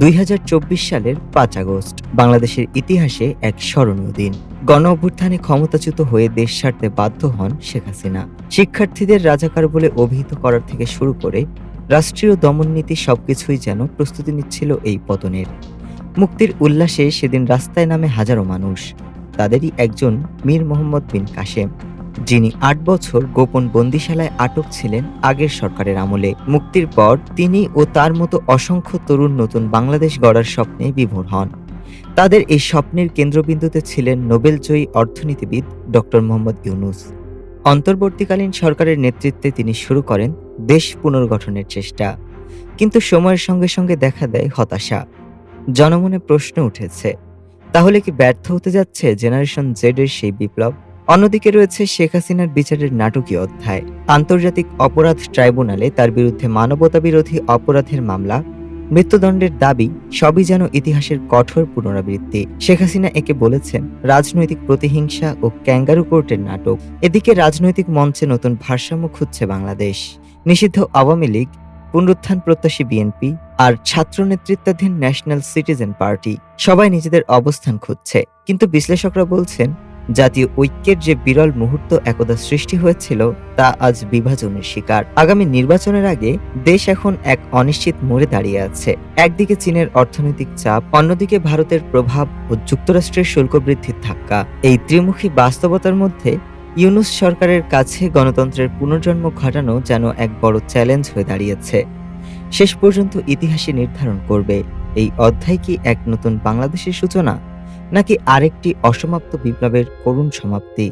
দুই হাজার চব্বিশ সালের পাঁচ আগস্ট, বাংলাদেশের ইতিহাসে এক স্মরণীয় দিন। গণ অভ্যুত্থানে ক্ষমতাচ্যুত হয়ে দেশ ছাড়তে বাধ্য হন শেখ হাসিনা। শিক্ষার্থীদের রাজাকার বলে অভিহিত করার থেকে শুরু করে রাষ্ট্রীয় দমননীতি সবকিছুই যেন প্রস্তুতি নিচ্ছিল এই পতনের। মুক্তির উল্লাসে সেদিন রাস্তায় নামে হাজারো মানুষ। তাদেরই একজন মীর মোহাম্মদ বিন কাশেম। যিনি আট বছর গোপন বন্দিশালায় আটক ছিলেন আগের সরকারের আমলে। মুক্তির পর তিনি ও তার মতো অসংখ্য তরুণ নতুন বাংলাদেশ গড়ার স্বপ্নে বিভোর হন। তাদের এই স্বপ্নের কেন্দ্রবিন্দুতে ছিলেন নোবেলজয়ী অর্থনীতিবিদ ডক্টর মোহাম্মদ ইউনুস। অন্তর্বর্তীকালীন সরকারের নেতৃত্বে তিনি শুরু করেন দেশ পুনর্গঠনের চেষ্টা। কিন্তু সময়ের সঙ্গে সঙ্গে দেখা দেয় হতাশা। জনমনে প্রশ্ন উঠেছে, তাহলে কি ব্যর্থ হতে যাচ্ছে জেনারেশন জেড এর সেই বিপ্লব? অন্যদিকে রয়েছে শেখ হাসিনার বিচারের নাটকীয় অধ্যায়। আন্তর্জাতিক অপরাধ ট্রাইব্যুনালে তার বিরুদ্ধে মানবতা বিরোধী অপরাধের মামলা, মৃত্যুদণ্ডের দাবি, সবই যেন ইতিহাসের কঠোর পুনরাবৃত্তি। শেখ হাসিনা একে বলেছেন, রাজনৈতিক প্রতিহিংসা ও ক্যাঙ্গারু কোর্টের নাটক। এদিকে রাজনৈতিক মঞ্চে নতুন ভারসাম্য খুঁজছে বাংলাদেশ। নিষিদ্ধ আওয়ামী লীগ, পুনরুত্থান প্রত্যাশী বিএনপি আর ছাত্র নেতৃত্বাধীন ন্যাশনাল সিটিজেন পার্টি, সবাই নিজেদের অবস্থান খুঁজছে। কিন্তু বিশ্লেষকরা বলছেন জাতীয় ঐক্যের যে বিরল মুহূর্ত একদা সৃষ্টি হয়েছিল, তা আজ বিভাজনের শিকার। আগামী নির্বাচনের আগে দেশ এখন এক অনিশ্চিত মোড়ে দাঁড়িয়ে আছে। একদিকে চীনের অর্থনৈতিক চাপ, অন্যদিকে ভারতের প্রভাব ও যুক্তরাষ্ট্রের শুল্ক বৃদ্ধির ধাক্কা। এই ত্রিমুখী বাস্তবতার মধ্যে ইউনুস সরকারের কাছে গণতন্ত্রের পুনর্জন্ম ঘটানো যেন এক বড় চ্যালেঞ্জ হয়ে দাঁড়িয়েছে। শেষ পর্যন্ত ইতিহাসে নির্ধারণ করবে, এই অধ্যায় কি এক নতুন বাংলাদেশের সূচনা? নাকি আরেকটি অসমাপ্ত বিপ্লবের করুণ সমাপ্তি?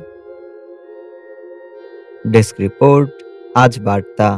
ডেস্ক রিপোর্ট আজ বার্তা।